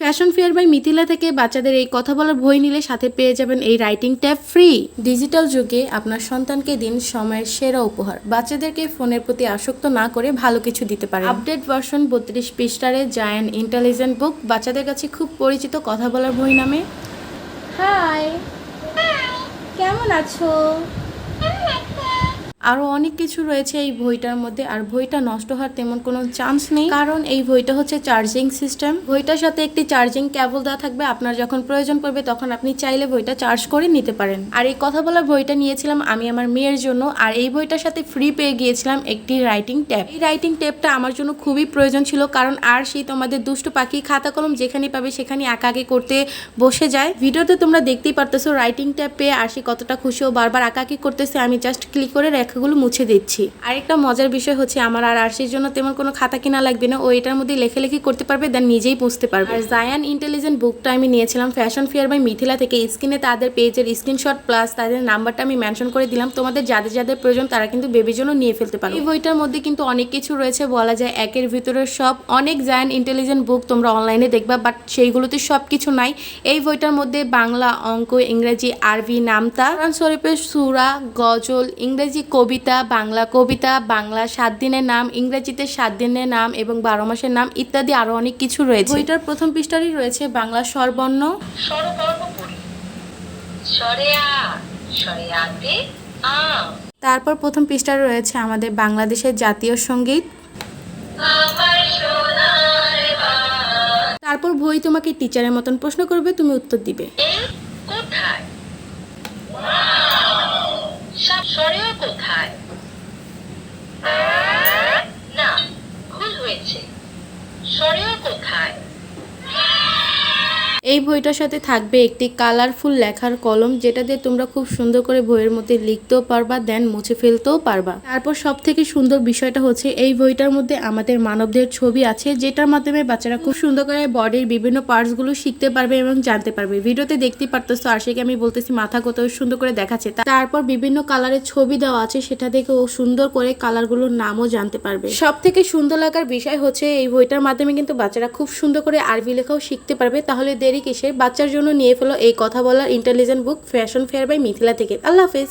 Fashion fair by Mithila থেকে বাচ্চাদের এই কথা বলার বই নিলে সাথে পেয়ে যাবেন এই রাইটিং ট্যাব ফ্রি ডিজিটাল যুগে আপনার সন্তানকে দিন সময়ের সেরা উপহার। বাচ্চাদেরকে ফোনের প্রতি আসক্ত না করে ভালো কিছু দিতে পারে আপডেট ভার্সন বত্রিশ পৃষ্ঠারে জায়ান ইন্টেলিজেন্ট বুক বাচ্চাদের কাছে খুব পরিচিত কথা বলার বই নামে। হাই কেমন আছো? আরও অনেক কিছু রয়েছে এই বইটার মধ্যে, আর বইটা নষ্ট হওয়ার তেমন কোনো চান্স নেই। কারণ এই বইটা হচ্ছে চার্জিং সিস্টেম বইটার সাথে একটি চার্জিং কেবল দেওয়া থাকবে, আপনার যখন প্রয়োজন পড়বে তখন আপনি চাইলে বইটা চার্জ করে নিতে পারেন। আর এই কথা বলার বইটা নিয়েছিলাম আমি আমার মেয়ের জন্য, আর এই বইটার সাথে ফ্রি পেয়ে গিয়েছিলাম একটি রাইটিং ট্যাব এই রাইটিং ট্যাবটা আমার জন্য খুবই প্রয়োজন ছিল, কারণ আর সেই তোমাদের দুষ্টু পাখি খাতা কলম যেখানে পাবে সেখানে আগে করতে বসে যায়। ভিডিওতে তোমরা দেখতেই পারতেছো রাইটিং ট্যাব পেয়ে আর সে কতটা খুশি ও বারবার আঁকাকি করতেছে, আমি জাস্ট ক্লিক করে রেখাগুলো মুছে দিচ্ছি। আরেকটা মজার বিষয় হচ্ছে, আমার আর আরশির জন্য তেমন কোনো খাতা কিনা লাগবে না। ও এটার মধ্যে লেখালেখি করতে পারবে দেন নিজেই বুঝতে পারবে। আর জায়ান ইন্টেলিজেন্ট বুকটা আমি নিয়েছিলাম ফ্যাশন ফেয়ার বাই মিথিলা থেকে। স্ক্রিনে তাদের পেজের স্ক্রিনশট প্লাস তাদের নাম্বারটা আমি মেনশন করে দিলাম। তোমাদের যাদের যাদের প্রয়োজন, তারা কিন্তু বেবির জন্য নিয়ে ফেলতে পারো। এই বইটার মধ্যে কিন্তু অনেক কিছু রয়েছে, বলা যায় একের ভিতরে সব। অনেক জায়ান ইন্টেলিজেন্ট বুক তোমরা অনলাইনে দেখবা বাট সেইগুলোতে সব কিছু নাই। এই বইটার মধ্যে বাংলা অঙ্ক, ইংরেজি আরবি নামতা শরীফের সুরা, গজল, ইংরেজি কবিতা বাংলা কবিতা বাংলা সাত দিনের নাম ইংরেজিতে সাত দিনের নাম এবং বারো মাসের নাম ইত্যাদি আরও অনেক কিছু রয়েছে। বইটার প্রথম পৃষ্ঠারই রয়েছে বাংলা স্বরবর্ণ। তারপর প্রথম পৃষ্ঠায় রয়েছে আমাদের বাংলাদেশের জাতীয় সংগীত। তারপর বই তোমাকে টিচারের মতন প্রশ্ন করবে তুমি উত্তর দিবে। কোথায়? সাপ সরেও কোথায়? না ভুল হয়েছে। স্বরেও কোথায়? এই বইটার সাথে থাকবে একটি কালারফুল লেখার কলম যেটা দিয়ে তোমরা খুব সুন্দর করে বইয়ের মধ্যে লিখতেও পারবা দেন মুছে ফেলতেও পারবা। তারপর সব থেকে সুন্দর বিষয়টা হচ্ছে এই বইটার মধ্যে আমাদের মানবদের ছবি আছে, যেটার মাধ্যমে বাচ্চারা খুব সুন্দর করে বডির বিভিন্ন পার্টসগুলো শিখতে পারবে এবং জানতে পারবে। ভিডিওতে দেখতেই পারতেছো, আশিকে আমি বলতেছি মাথা কত সুন্দর করে দেখাচ্ছে। তারপর বিভিন্ন কালারের ছবি দেওয়া আছে, সেটা দেখে ও সুন্দর করে কালারগুলোর নামও জানতে পারবে। সব থেকে সুন্দর লাগার বিষয় হচ্ছে এই বইটার মাধ্যমে কিন্তু বাচ্চারা খুব সুন্দর করে আরবি লেখাও শিখতে পারবে, তাহলে দেরি কিসের বাচ্চার জন্য নিয়ে ফেলো এই কথা বলার intelligent book fashion fair by Mithila থেকে। আল্লাহ হাফেজ।